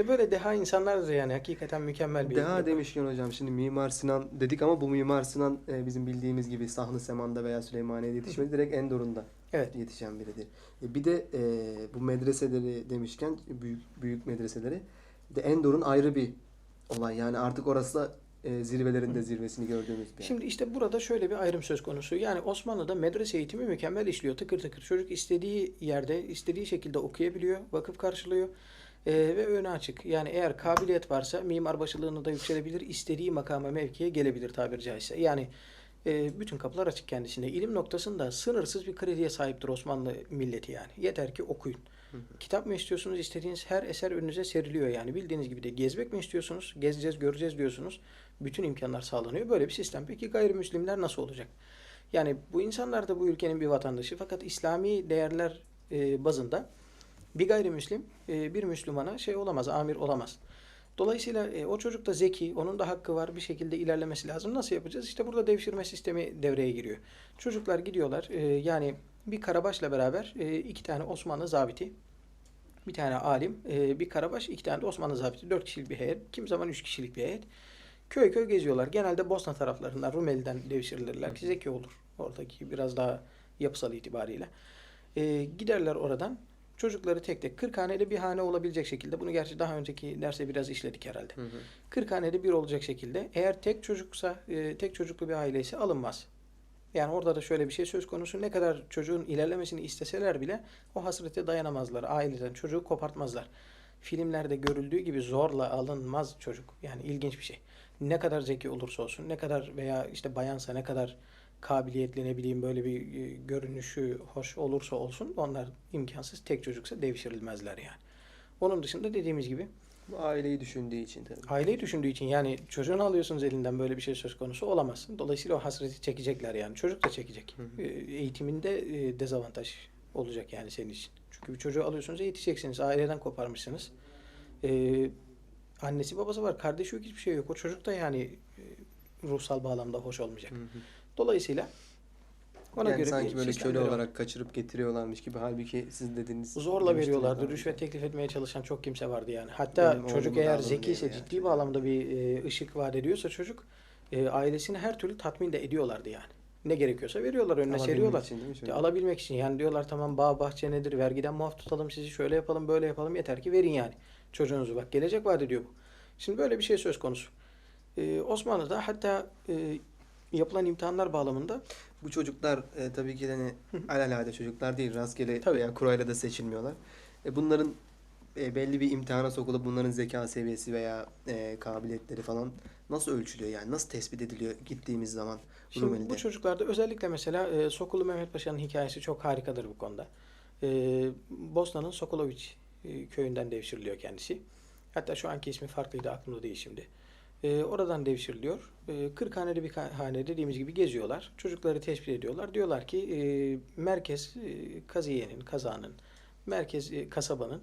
İşte böyle deha insanlardır yani hakikaten mükemmel bir Deha demişken hocam şimdi Mimar Sinan dedik ama bu Mimar Sinan e, bizim bildiğimiz gibi Sahlı Seman'da veya Süleymaniye'de yetişmedi. Direkt Endor'unda Evet. yetişen biridir. E, bir de e, bu medreseleri demişken büyük büyük medreseleri de Endor'un ayrı bir olay. Yani artık orası da e, zirvelerinde zirvesini gördüğümüz bir. Şimdi işte burada şöyle bir ayrım söz konusu. Yani Osmanlı'da medrese eğitimi mükemmel işliyor. Tıkır tıkır. Çocuk istediği yerde, istediği şekilde okuyabiliyor. Vakıf karşılıyor. Ee, ve önü açık. Yani eğer kabiliyet varsa mimar başılığını da yükselebilir. istediği makama mevkiye gelebilir tabiri caizse. Yani e, bütün kapılar açık kendisine. İlim noktasında sınırsız bir krediye sahiptir Osmanlı milleti yani. Yeter ki okuyun. Kitap mı istiyorsunuz? İstediğiniz her eser önünüze seriliyor yani. Bildiğiniz gibi de gezmek mi istiyorsunuz? Gezeceğiz, göreceğiz diyorsunuz. Bütün imkanlar sağlanıyor. Böyle bir sistem. Peki gayrimüslimler nasıl olacak? Yani bu insanlar da bu ülkenin bir vatandaşı fakat İslami değerler e, bazında bir gayrimüslim e, bir Müslümana şey olamaz, amir olamaz. Dolayısıyla e, o çocuk da zeki, onun da hakkı var. Bir şekilde ilerlemesi lazım. Nasıl yapacağız? İşte burada devşirme sistemi devreye giriyor. Çocuklar gidiyorlar. e, yani bir karabaşla beraber e, iki tane Osmanlı zabiti, bir tane alim, e, bir karabaş, iki tane de Osmanlı zabiti. Dört kişilik bir heyet. Kim zaman üç kişilik bir heyet. Köy köy geziyorlar. Genelde Bosna taraflarından, Rumeli'den devşirirler ki zeki olur. Oradaki biraz daha yapısal itibariyle. E, giderler oradan. Çocukları tek tek 40 hanede bir hane olabilecek şekilde bunu gerçi daha önceki derse biraz işledik herhalde. Hı hı. 40 hanede bir olacak şekilde eğer tek çocuksa e, tek çocuklu bir aile ise alınmaz. Yani orada da şöyle bir şey söz konusu ne kadar çocuğun ilerlemesini isteseler bile o hasrete dayanamazlar. Aileden çocuğu kopartmazlar. Filmlerde görüldüğü gibi zorla alınmaz çocuk. Yani ilginç bir şey. Ne kadar zeki olursa olsun, ne kadar veya işte bayansa ne kadar kabiliyetli ne bileyim böyle bir e, görünüşü hoş olursa olsun onlar imkansız. Tek çocuksa devşirilmezler yani. Onun dışında dediğimiz gibi Bu aileyi düşündüğü için tabii. aileyi düşündüğü için yani çocuğunu alıyorsunuz elinden böyle bir şey söz konusu olamaz. Dolayısıyla o hasreti çekecekler yani. Çocuk da çekecek. Hı hı. E, Eğitiminde e, dezavantaj olacak yani senin için. Çünkü bir çocuğu alıyorsunuz eğiteceksiniz. Aileden koparmışsınız. E, annesi babası var. Kardeşi yok hiçbir şey yok. O çocuk da yani ruhsal bağlamda hoş olmayacak. Hı hı. Dolayısıyla ona yani göre sanki böyle köle var. olarak kaçırıp getiriyorlarmış gibi. Halbuki siz dediğiniz Zorla veriyorlardı. Rüşvet teklif etmeye çalışan çok kimse vardı yani. Hatta Benim çocuk eğer alın zeki ise diye ya. ciddi bağlamda bir e, ışık vaat ediyorsa çocuk e, ailesini her türlü tatmin de ediyorlardı yani. Ne gerekiyorsa veriyorlar önüne Alabilmek seriyorlar. için çocuk? alabilmek için yani diyorlar tamam bağ bahçe nedir vergiden muaf tutalım sizi şöyle yapalım böyle yapalım yeter ki verin yani çocuğunuzu bak gelecek vaat ediyor bu. Şimdi böyle bir şey söz konusu. E, Osmanlı'da hatta e, yapılan imtihanlar bağlamında Bu çocuklar e, tabii ki hani alelade çocuklar değil. Rastgele Tabii. veya kurayla da seçilmiyorlar. E, bunların e, belli bir imtihana sokulup bunların zeka seviyesi veya e, kabiliyetleri falan nasıl ölçülüyor yani? Nasıl tespit ediliyor gittiğimiz zaman Şimdi Rumeli'de? bu çocuklarda özellikle mesela e, Sokulu Mehmet Paşa'nın hikayesi çok harikadır bu konuda. E, Bosna'nın Sokoloviç e, köyünden devşiriliyor kendisi. Hatta şu anki ismi farklıydı aklımda değil şimdi. E, oradan devşiriliyor. E, 40 haneli bir hane dediğimiz gibi geziyorlar. Çocukları tespit ediyorlar. Diyorlar ki e, merkez e, kaziyenin, kazanın, merkez e, kasabanın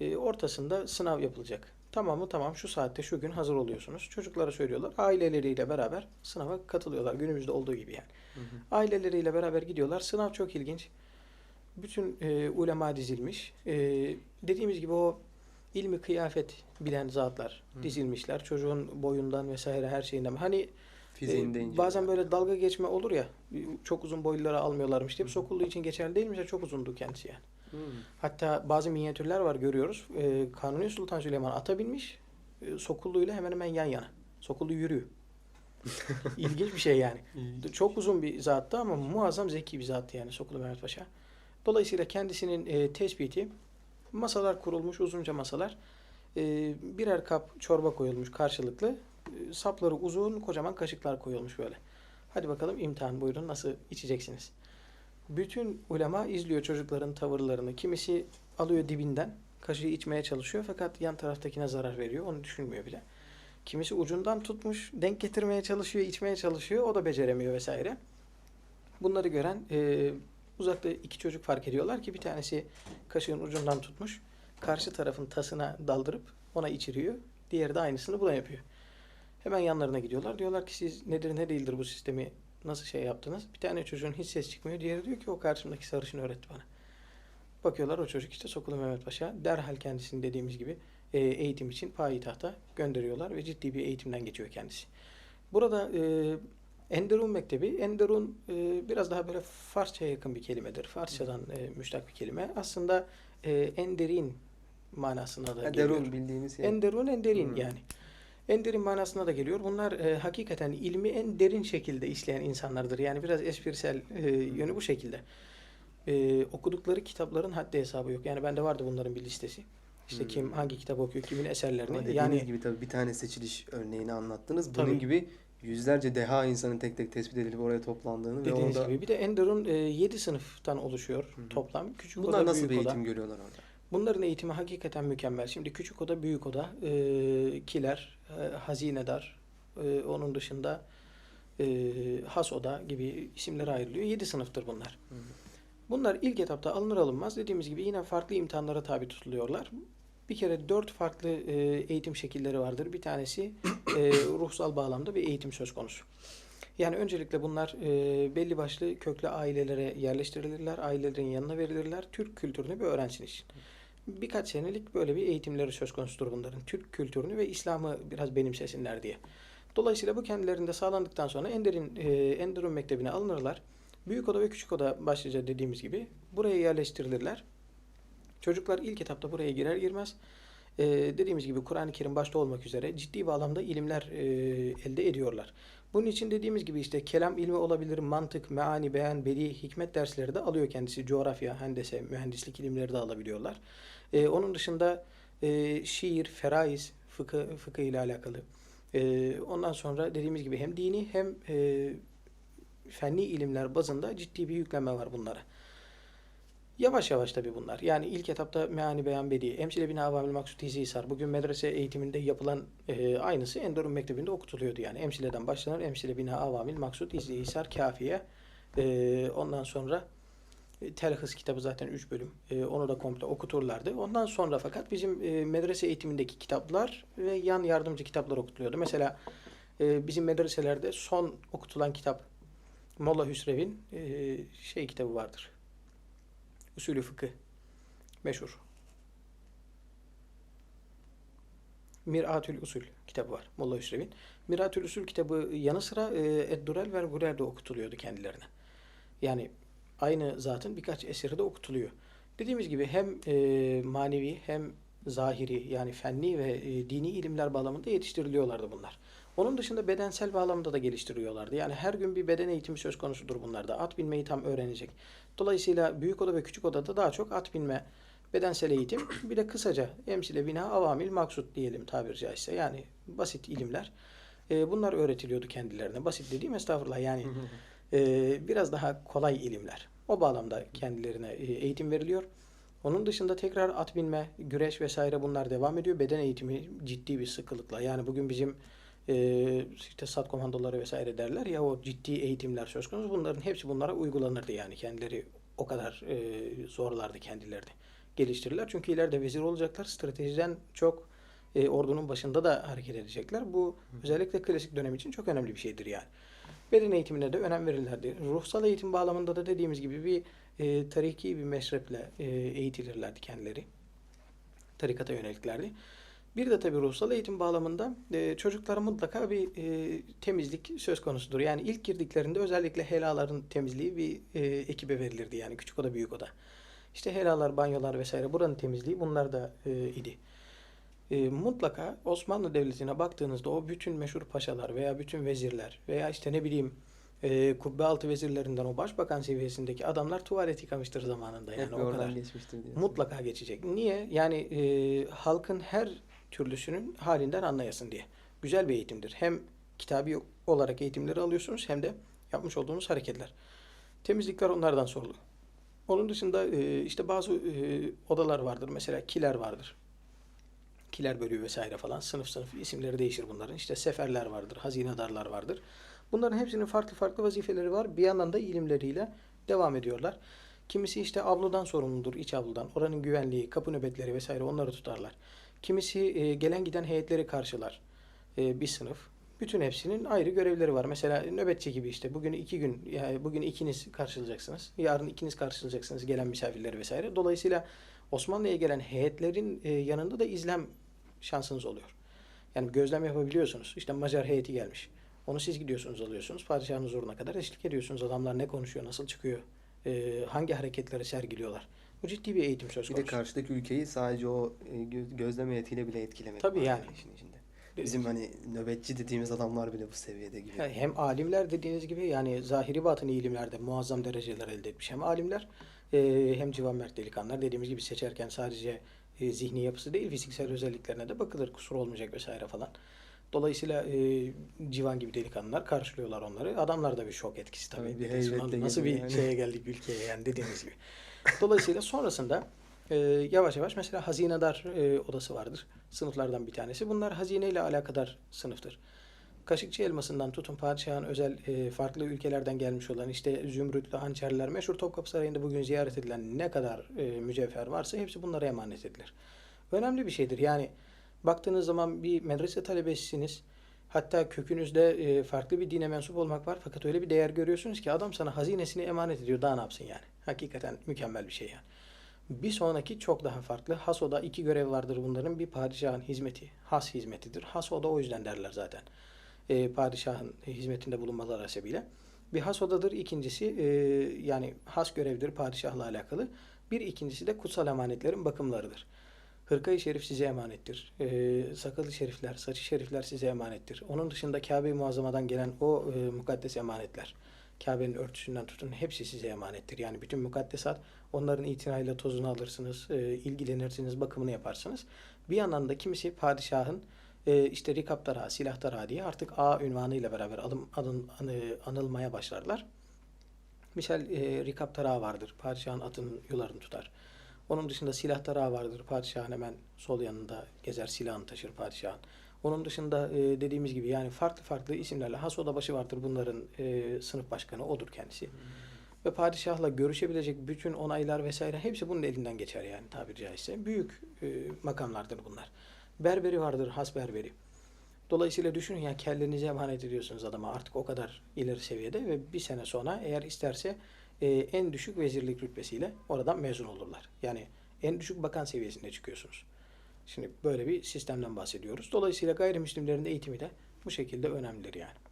e, ortasında sınav yapılacak. Tamam mı? Tamam. Şu saatte şu gün hazır oluyorsunuz. Çocuklara söylüyorlar. Aileleriyle beraber sınava katılıyorlar. Günümüzde olduğu gibi yani. Hı hı. Aileleriyle beraber gidiyorlar. Sınav çok ilginç. Bütün e, ulema dizilmiş. E, dediğimiz gibi o ilmi kıyafet bilen zatlar Hı. dizilmişler. Çocuğun boyundan vesaire her şeyinden. Hani e, de bazen böyle dalga geçme olur ya. Çok uzun boyluları almıyorlarmış diye. Sokulduğu için geçerli değilmiş. ya, Çok uzundu kendisi yani. Hı. Hatta bazı minyatürler var görüyoruz. E, Kanuni Sultan Süleyman ata binmiş. E, Sokullu'yla hemen hemen yan yana. Sokullu yürüyor. İlginç bir şey yani. Çok uzun bir zattı ama muazzam zeki bir zattı yani Sokulu Mehmet Paşa. Dolayısıyla kendisinin e, tespiti masalar kurulmuş uzunca masalar. E, birer kap çorba koyulmuş karşılıklı. E, sapları uzun kocaman kaşıklar koyulmuş böyle. Hadi bakalım imtihan buyurun nasıl içeceksiniz. Bütün ulema izliyor çocukların tavırlarını. Kimisi alıyor dibinden kaşığı içmeye çalışıyor fakat yan taraftakine zarar veriyor. Onu düşünmüyor bile. Kimisi ucundan tutmuş, denk getirmeye çalışıyor, içmeye çalışıyor. O da beceremiyor vesaire. Bunları gören e, uzakta iki çocuk fark ediyorlar ki bir tanesi kaşığın ucundan tutmuş. Karşı tarafın tasına daldırıp ona içiriyor. Diğeri de aynısını buna yapıyor. Hemen yanlarına gidiyorlar. Diyorlar ki siz nedir ne değildir bu sistemi nasıl şey yaptınız? Bir tane çocuğun hiç ses çıkmıyor. Diğeri diyor ki o karşımdaki sarışın öğretti bana. Bakıyorlar o çocuk işte Sokulu Mehmet Paşa derhal kendisini dediğimiz gibi e, eğitim için payitahta gönderiyorlar ve ciddi bir eğitimden geçiyor kendisi. Burada e, Enderun Mektebi, Enderun e, biraz daha böyle Farsça'ya yakın bir kelimedir. Farsçadan e, müştak bir kelime. Aslında e, Enderin manasına da Ha, geliyor. bildiğimiz şey. Enderun enderin Hmm. yani. En manasına da geliyor. Bunlar e, hakikaten ilmi en derin şekilde işleyen insanlardır. Yani biraz esprisel e, yönü bu şekilde. E, okudukları kitapların haddi hesabı yok. Yani bende vardı bunların bir listesi. İşte Hmm. kim hangi kitap okuyor, kimin Ama eserlerini. dediğiniz Yani gibi tabii bir tane seçiliş örneğini anlattınız. Bunun Tabii. gibi yüzlerce deha insanın tek tek tespit edilip oraya toplandığını ve dediğiniz orada gibi bir de Enderun 7 sınıftan oluşuyor Hı hı. toplam. Küçük bunlar oda, nasıl bir büyük oda. eğitim görüyorlar orada? Bunların eğitimi hakikaten mükemmel. Şimdi küçük oda, büyük oda, e, kiler, e, hazinedar, e, onun dışında e, has oda gibi isimlere ayrılıyor. 7 sınıftır bunlar. Hı hı. Bunlar ilk etapta alınır alınmaz dediğimiz gibi yine farklı imtihanlara tabi tutuluyorlar. Bir kere dört farklı e, eğitim şekilleri vardır. Bir tanesi e, ruhsal bağlamda bir eğitim söz konusu. Yani öncelikle bunlar e, belli başlı köklü ailelere yerleştirilirler. Ailelerin yanına verilirler. Türk kültürünü bir öğrensiniz. Birkaç senelik böyle bir eğitimleri söz konusudur bunların. Türk kültürünü ve İslam'ı biraz benimsesinler diye. Dolayısıyla bu kendilerinde sağlandıktan sonra Ender'in e, Enderun Mektebi'ne alınırlar. Büyük oda ve küçük oda başlıca dediğimiz gibi buraya yerleştirilirler. Çocuklar ilk etapta buraya girer girmez e, dediğimiz gibi Kur'an-ı Kerim başta olmak üzere ciddi bağlamda ilimler e, elde ediyorlar. Bunun için dediğimiz gibi işte kelam ilmi olabilir, mantık, meani, beyan, bedi, hikmet dersleri de alıyor kendisi. Coğrafya, hendese, mühendislik ilimleri de alabiliyorlar. E, onun dışında e, şiir, feraiz, fıkıh, fıkıh ile alakalı. E, ondan sonra dediğimiz gibi hem dini hem e, fenni ilimler bazında ciddi bir yüklenme var bunlara. Yavaş yavaş tabii bunlar. Yani ilk etapta meani beyan bedi, emsile bina avamil maksut hisar. Bugün medrese eğitiminde yapılan e, aynısı Endorun Mektebi'nde okutuluyordu yani. Emsileden başlanır. Emsile bina avamil maksut hisar kafiye. E, ondan sonra e, Telhis kitabı zaten 3 bölüm. E, onu da komple okuturlardı. Ondan sonra fakat bizim e, medrese eğitimindeki kitaplar ve yan yardımcı kitaplar okutuluyordu. Mesela e, bizim medreselerde son okutulan kitap Molla Hüsrev'in e, şey kitabı vardır. Usulü fıkıh. Meşhur. Miratül Usul kitabı var Molla Hüsrev'in. Miratül Usul kitabı yanı sıra e, Eddurel ve Gurer de okutuluyordu kendilerine. Yani aynı zatın birkaç eseri de okutuluyor. Dediğimiz gibi hem e, manevi hem zahiri yani fenni ve e, dini ilimler bağlamında yetiştiriliyorlardı bunlar. Onun dışında bedensel bağlamda da geliştiriyorlardı. Yani her gün bir beden eğitimi söz konusudur bunlarda. At binmeyi tam öğrenecek. Dolayısıyla büyük oda ve küçük odada daha çok at binme, bedensel eğitim, bir de kısaca emsile bina avamil maksut diyelim tabiri caizse. Yani basit ilimler. E, bunlar öğretiliyordu kendilerine. Basit dediğim estağfurullah yani e, biraz daha kolay ilimler. O bağlamda kendilerine e, eğitim veriliyor. Onun dışında tekrar at binme, güreş vesaire bunlar devam ediyor. Beden eğitimi ciddi bir sıkılıkla. Yani bugün bizim e, işte sat komandoları vesaire derler ya o ciddi eğitimler söz konusu. Bunların hepsi bunlara uygulanırdı yani kendileri o kadar e, zorlardı kendilerini geliştirirler. Çünkü ileride vezir olacaklar. Stratejiden çok e, ordunun başında da hareket edecekler. Bu özellikle klasik dönem için çok önemli bir şeydir yani. Beden eğitimine de önem verirlerdi. Ruhsal eğitim bağlamında da dediğimiz gibi bir e, tariki bir meşreple e, eğitilirlerdi kendileri. Tarikata yöneliklerdi. Bir de tabii ruhsal eğitim bağlamında e, çocuklara mutlaka bir e, temizlik söz konusudur. Yani ilk girdiklerinde özellikle helaların temizliği bir e, ekibe verilirdi. Yani küçük oda büyük oda. İşte helalar, banyolar vesaire buranın temizliği bunlar da e, idi. E, mutlaka Osmanlı Devleti'ne baktığınızda o bütün meşhur paşalar veya bütün vezirler veya işte ne bileyim e, kubbe altı vezirlerinden o başbakan seviyesindeki adamlar tuvalet yıkamıştır zamanında yani Hep o kadar. geçmiştir diye. Mutlaka geçecek. Niye? Yani e, halkın her türlüsünün halinden anlayasın diye. Güzel bir eğitimdir. Hem kitabi olarak eğitimleri alıyorsunuz hem de yapmış olduğunuz hareketler. Temizlikler onlardan sorulur. Onun dışında e, işte bazı e, odalar vardır. Mesela kiler vardır. Kiler bölüğü vesaire falan. Sınıf sınıf isimleri değişir bunların. İşte seferler vardır, hazinedarlar vardır. Bunların hepsinin farklı farklı vazifeleri var. Bir yandan da ilimleriyle devam ediyorlar. Kimisi işte avludan sorumludur, iç avludan. Oranın güvenliği, kapı nöbetleri vesaire onları tutarlar. Kimisi e, gelen giden heyetleri karşılar. E, bir sınıf. Bütün hepsinin ayrı görevleri var. Mesela nöbetçi gibi işte bugün iki gün, yani bugün ikiniz karşılayacaksınız. Yarın ikiniz karşılayacaksınız gelen misafirleri vesaire. Dolayısıyla Osmanlı'ya gelen heyetlerin e, yanında da izlem şansınız oluyor. Yani gözlem yapabiliyorsunuz. İşte Macar heyeti gelmiş. Onu siz gidiyorsunuz alıyorsunuz. Padişahın huzuruna kadar eşlik ediyorsunuz. Adamlar ne konuşuyor, nasıl çıkıyor, hangi hareketleri sergiliyorlar. Bu ciddi bir eğitim söz Bir konusu. de karşıdaki ülkeyi sadece o e, gö- gözlem heyetiyle bile etkilemek. Tabii yani. işin içinde. Bizim hani nöbetçi dediğimiz adamlar bile bu seviyede gibi. Ya Hem alimler dediğiniz gibi yani zahiri batını ilimlerde muazzam dereceler elde etmiş. Hem alimler e, hem civan mert delikanlılar dediğimiz gibi seçerken sadece e, zihni yapısı değil fiziksel özelliklerine de bakılır. Kusur olmayacak vesaire falan. Dolayısıyla e, civan gibi delikanlılar karşılıyorlar onları. Adamlar da bir şok etkisi tabii. Tabii bir Dedirsin, heybetle "Lan Nasıl bir yani." şeye geldik ülkeye yani dediğiniz gibi. Dolayısıyla sonrasında e, yavaş yavaş mesela hazinedar e, odası vardır. Sınıflardan bir tanesi. Bunlar hazineyle alakadar sınıftır. Kaşıkçı elmasından tutun padişahın özel e, farklı ülkelerden gelmiş olan işte zümrütlü hançerler meşhur Topkapı Sarayı'nda bugün ziyaret edilen ne kadar e, mücevher varsa hepsi bunlara emanet edilir. Önemli bir şeydir. Yani baktığınız zaman bir medrese talebesisiniz. Hatta kökünüzde e, farklı bir dine mensup olmak var fakat öyle bir değer görüyorsunuz ki adam sana hazinesini emanet ediyor. Daha ne yapsın yani? Hakikaten mükemmel bir şey yani. Bir sonraki çok daha farklı. Haso'da iki görev vardır bunların. Bir padişahın hizmeti. Has hizmetidir. Haso'da o yüzden derler zaten. E, padişahın hizmetinde bulunmaları hasebiyle. Bir has odadır. İkincisi e, yani has görevdir padişahla alakalı. Bir ikincisi de kutsal emanetlerin bakımlarıdır. Hırkayı şerif size emanettir. E, sakalı şerifler, saçı şerifler size emanettir. Onun dışında Kabe-i Muazzama'dan gelen o e, mukaddes emanetler. Kabe'nin örtüsünden tutun hepsi size emanettir. Yani bütün mukaddesat onların itinayla tozunu alırsınız, e, ilgilenirsiniz, bakımını yaparsınız. Bir yandan da kimisi padişahın e, işte rikaptara, silahtara diye artık A ünvanıyla beraber alım, alın, anı- anılmaya başlarlar. Misal e, rikaptara vardır. Padişahın atının yularını tutar. Onun dışında silahtara vardır. Padişahın hemen sol yanında gezer silahını taşır padişahın. Onun dışında e, dediğimiz gibi yani farklı farklı isimlerle has odabaşı vardır bunların e, sınıf başkanı odur kendisi. Ve padişahla görüşebilecek bütün onaylar vesaire hepsi bunun elinden geçer yani tabiri caizse. Büyük e, makamlardır bunlar. Berberi vardır, has berberi. Dolayısıyla düşünün ya kellenizi emanet ediyorsunuz adama artık o kadar ileri seviyede ve bir sene sonra eğer isterse e, en düşük vezirlik rütbesiyle oradan mezun olurlar. Yani en düşük bakan seviyesinde çıkıyorsunuz. Şimdi böyle bir sistemden bahsediyoruz. Dolayısıyla gayrimüslimlerin eğitimi de bu şekilde önemlidir yani.